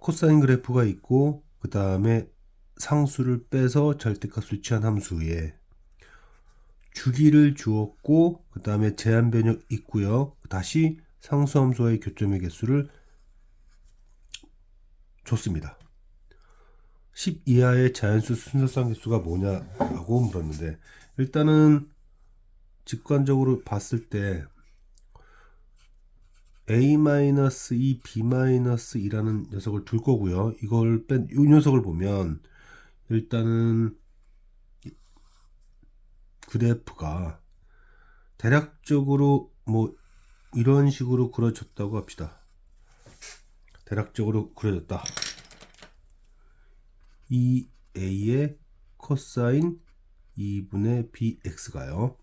코사인 그래프가 있고 그 다음에 상수를 빼서 절대값을 취한 함수에 주기를 주었고 그 다음에 제한 변역 있고요. 다시 상수 함수와의 교점의 개수를 줬습니다. 10 이하의 자연수 순서상 개수가 뭐냐라고 물었는데 일단은 직관적으로 봤을 때 a-2, b-2라는 녀석을 둘 거고요. 이걸 뺀 이 녀석을 보면 일단은 그래프가 대략적으로 뭐 이런 식으로 그려졌다고 합시다. 대략적으로 그려졌다. 이 a의 코사인 2분의 bx가요.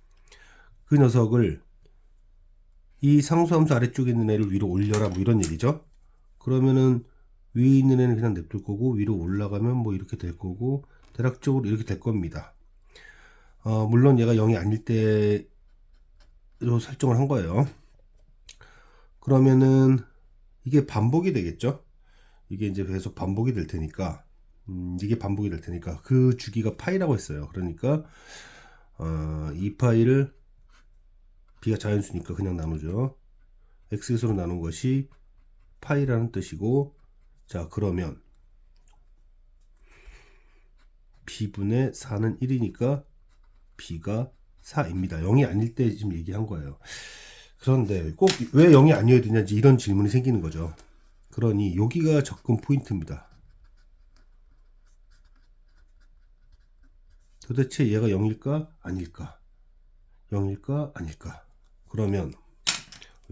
그 녀석을 이 상수함수 아래쪽에 있는 애를 위로 올려라 뭐 이런 얘기죠. 그러면은 위에 있는 애는 그냥 냅둘 거고 위로 올라가면 뭐 이렇게 될 거고 대략적으로 이렇게 될 겁니다. 어, 물론 얘가 0이 아닐 때로 설정을 한 거예요. 그러면은 이게 반복이 되겠죠. 이게 이제 계속 반복이 될 테니까 음, 이게 반복이 될 테니까 그 주기가 파이라고 했어요. 그러니까 어, 이 파이를 b가 자연수니까 그냥 나누죠. x에서로 나눈 것이 파이라는 뜻이고 자 그러면 b분의 4는 1이니까 b가 4입니다. 0이 아닐 때 지금 얘기한 거예요. 그런데 꼭 왜 0이 아니어야 되냐지 이런 질문이 생기는 거죠. 그러니 여기가 접근 포인트입니다. 도대체 얘가 0일까 아닐까? 0일까 아닐까? 그러면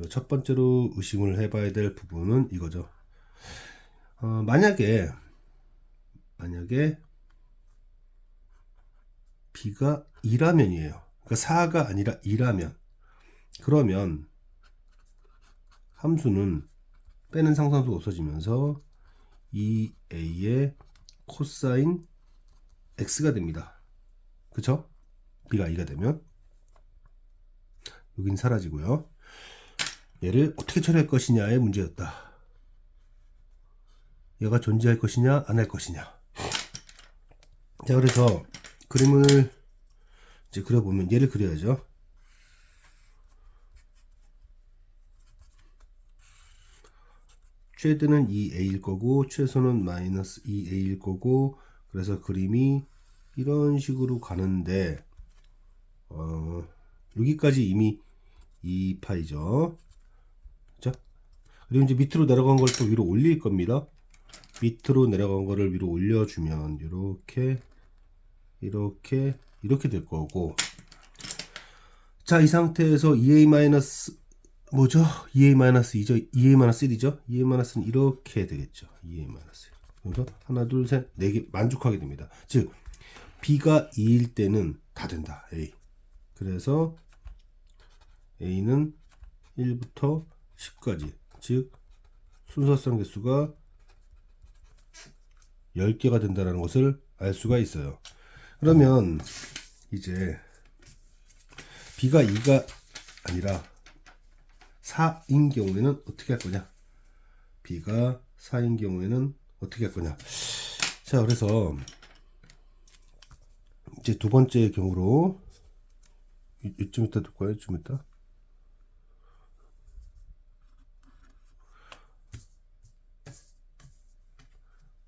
첫 번째로 의심을 해봐야 될 부분은 이거죠. 어, 만약에 만약에 b가 2라면이에요. 그러니까 4가 아니라 2라면 그러면 함수는 빼는 상상수가 없어지면서 2a의 코사인 x가 됩니다. 그쵸? b가 2가 되면 여긴 사라지고요. 얘를 어떻게 처리할 것이냐의 문제였다. 얘가 존재할 것이냐 안 할 것이냐. 자 그래서 그림을 이제 그려보면 얘를 그려야죠. 최대는 2a일 거고 최소는 마이너스 2a일 거고 그래서 그림이 이런 식으로 가는데 어, 여기까지 이미 2파이죠. 자, 그리고 이제 밑으로 내려간 걸 또 위로 올릴 겁니다. 밑으로 내려간 거를 위로 올려주면 이렇게 이렇게 이렇게 될 거고 자 이 상태에서 2a 마이너스 뭐죠? 2a 마이너스 2죠? 2a 마이너스 1이죠? 2a 마이너스는 이렇게 되겠죠. 2a 마이너스 1. 그래서 하나 둘 셋 네 개 만족하게 됩니다. 즉 b가 2일 때는 다 된다. a. 그래서 a는 1부터 10까지 즉 순서성 개수가 10개가 된다는 것을 알 수가 있어요. 그러면 이제 b가 2가 아니라 4인 경우에는 어떻게 할 거냐? b가 4인 경우에는 어떻게 할 거냐? 자, 그래서 이제 두 번째 경우로 이쯤 이따 둘까요? 좀 이따.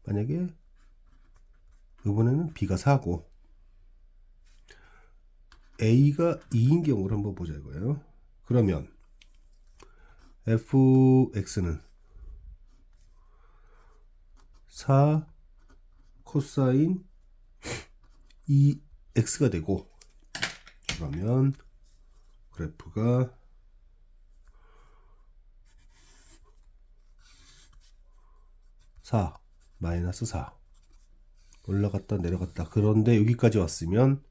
만약에 이번에는 B가 4고 A가 2인 경우를 한번 보자 이거예요. 그러면 fx는 4 코사인 2x가 되고 그러면 그래프가 사 마이너스 4 올라갔다 내려갔다. 그런데 여기까지 왔으면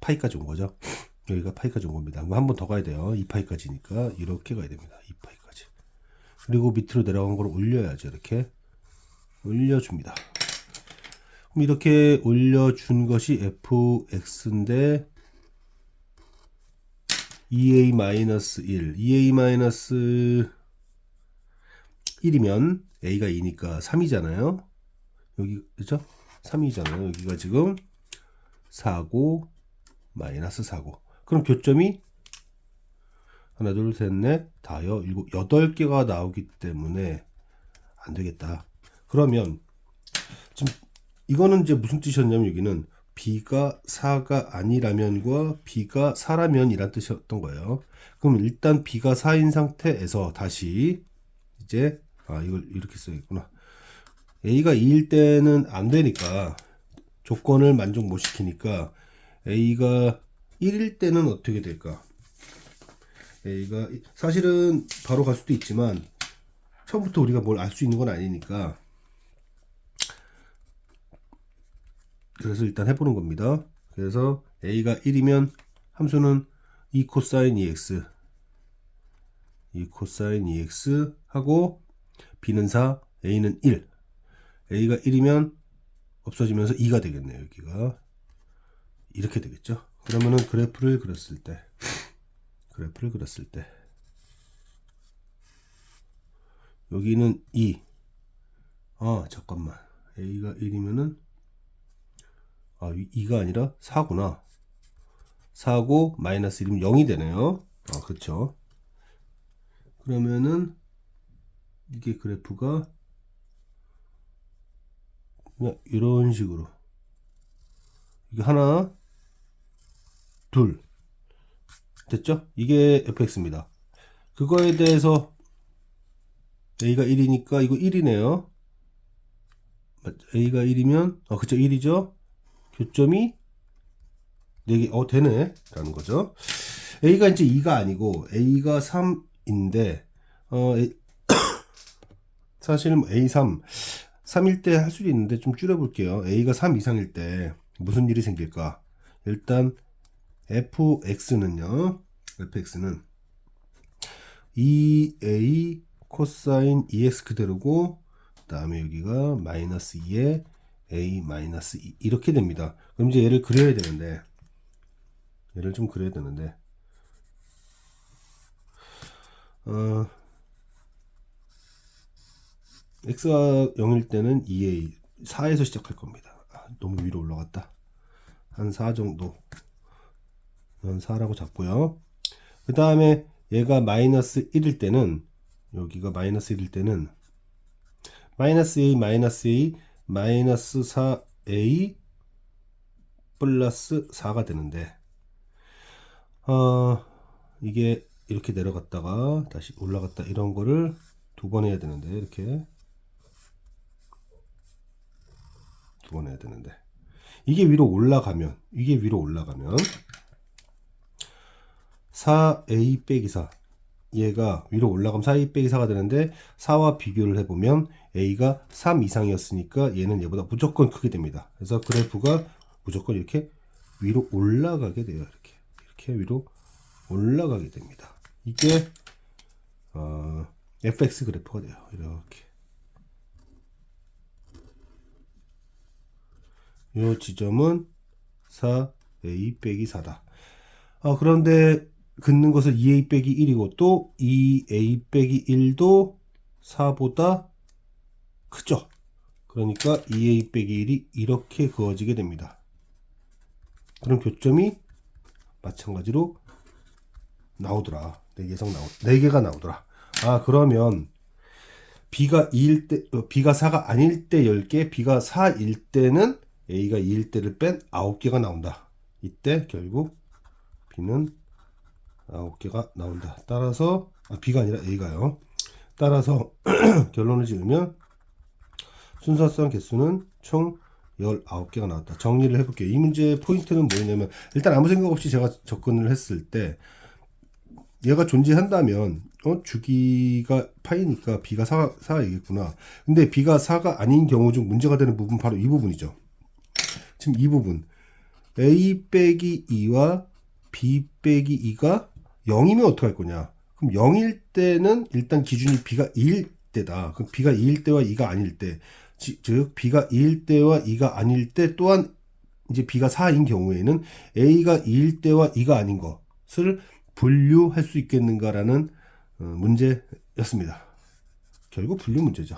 파이까지 온 거죠? 여기가 파이까지 온 겁니다. 한 번 더 가야 돼요. 2파이까지니까 이렇게 가야 됩니다. 2파이까지. 그리고 밑으로 내려간 걸 올려야죠 이렇게. 올려줍니다. 그럼 이렇게 올려준 것이 fx인데 2a-1 2a-1이면 A가 2니까 3이잖아요. 여기 그죠? 3이잖아요. 여기가 지금 4고 마이너스 4고. 그럼 교점이 하나, 둘, 셋, 넷, 다여, 일곱, 여덟 개가 나오기 때문에 안 되겠다. 그러면 지금 이거는 이제 무슨 뜻이었냐면 여기는 B가 4가 아니라면과 B가 4라면이란 뜻이었던 거예요. 그럼 일단 B가 4인 상태에서 다시 이제 아 이걸 이렇게 써야겠구나. A가 2일 때는 안 되니까 조건을 만족 못 시키니까 A가 1일 때는 어떻게 될까? A가 사실은 바로 갈 수도 있지만 처음부터 우리가 뭘 알 수 있는 건 아니니까 그래서 일단 해보는 겁니다. 그래서 A가 1이면 함수는 2 코사인 2x 2 코사인 2x 하고 B는 4, A는 1 A가 1이면 없어지면서 2가 되겠네요. 여기가 이렇게 되겠죠. 그러면은 그래프를 그렸을 때 그래프를 그렸을 때 여기는 2. 아, 잠깐만. A가 1이면은 아, 2가 아니라 4구나. 4고 마이너스 1이면 0이 되네요. 아, 그렇죠. 그러면은 이게 그래프가 그냥 이런 식으로 이게 하나 둘 됐죠? 이게 fx입니다. 그거에 대해서 a가 1이니까 이거 1이네요. a가 1이면 아 그쵸 1이죠. 교점이 4개 어 되네 라는 거죠. a가 이제 2가 아니고 a가 3인데 어 사실은 뭐 A3 3일 때 할 수도 있는데 좀 줄여볼게요. a가 3 이상일 때 무슨 일이 생길까? 일단 fx는요. fx는 2a 코사인 2x 그대로고 그다음에 여기가 마이너스 2에 a 마이너스 2 이렇게 됩니다. 그럼 이제 얘를 그려야 되는데 얘를 좀 그려야 되는데 어 x가 0일 때는 2a 4에서 시작할 겁니다. 아, 너무 위로 올라갔다. 한 4 정도. 한 4라고 잡고요. 그 다음에 얘가 마이너스 1일 때는 여기가 마이너스 1일 때는 마이너스 a 마이너스 a 마이너스 4a 플러스 4가 되는데 어 이게 이렇게 내려갔다가 다시 올라갔다 이런 거를 두 번 해야 되는데 이렇게 두 번 해야 되는데 이게 위로 올라가면 이게 위로 올라가면 4a 빼기 4 얘가 위로 올라가면 4a 빼기 4가 되는데 4와 비교를 해보면 a가 3 이상이었으니까 얘는 얘보다 무조건 크게 됩니다. 그래서 그래프가 무조건 이렇게 위로 올라가게 돼요. 이렇게 이렇게 위로 올라가게 됩니다. 이게 어, fx 그래프가 돼요. 이렇게 이 지점은 4a 빼기 4다. 아, 그런데 긋는 것은 2a 빼기 1이고 또 2a 빼기 1도 4보다 크죠. 그러니까 2a 빼기 1이 이렇게 그어지게 됩니다. 그럼 교점이 마찬가지로 나오더라. 4개성 나오, 4개가 나오더라. 아, 그러면 b가 2일 때, 어, b가 4가 아닐 때 10개, b가 4일 때는 a가 2일 때를 뺀 9개가 나온다. 이때 결국 b는 9개가 나온다. 따라서 아, b가 아니라 a가요. 따라서 결론을 지으면 순서성 개수는 총 19개가 나왔다. 정리를 해볼게요. 이 문제의 포인트는 뭐냐면 일단 아무 생각 없이 제가 접근을 했을 때 얘가 존재한다면 어, 주기가 파이니까 b가 4, 4이겠구나. 근데 b가 4가 아닌 경우 중 문제가 되는 부분 바로 이 부분이죠. 지금 이 부분 a 빼기 2와 b 빼기 2가 0이면 어떻게 할 거냐? 그럼 0일 때는 일단 기준이 b가 2일 때다. 그럼 b가 2일 때와 2가 아닐 때, 지- 즉 b가 2일 때와 2가 아닐 때 또한 이제 b가 4인 경우에는 a가 2일 때와 2가 아닌 것을 분류할 수 있겠는가라는 어, 문제였습니다. 결국 분류 문제죠.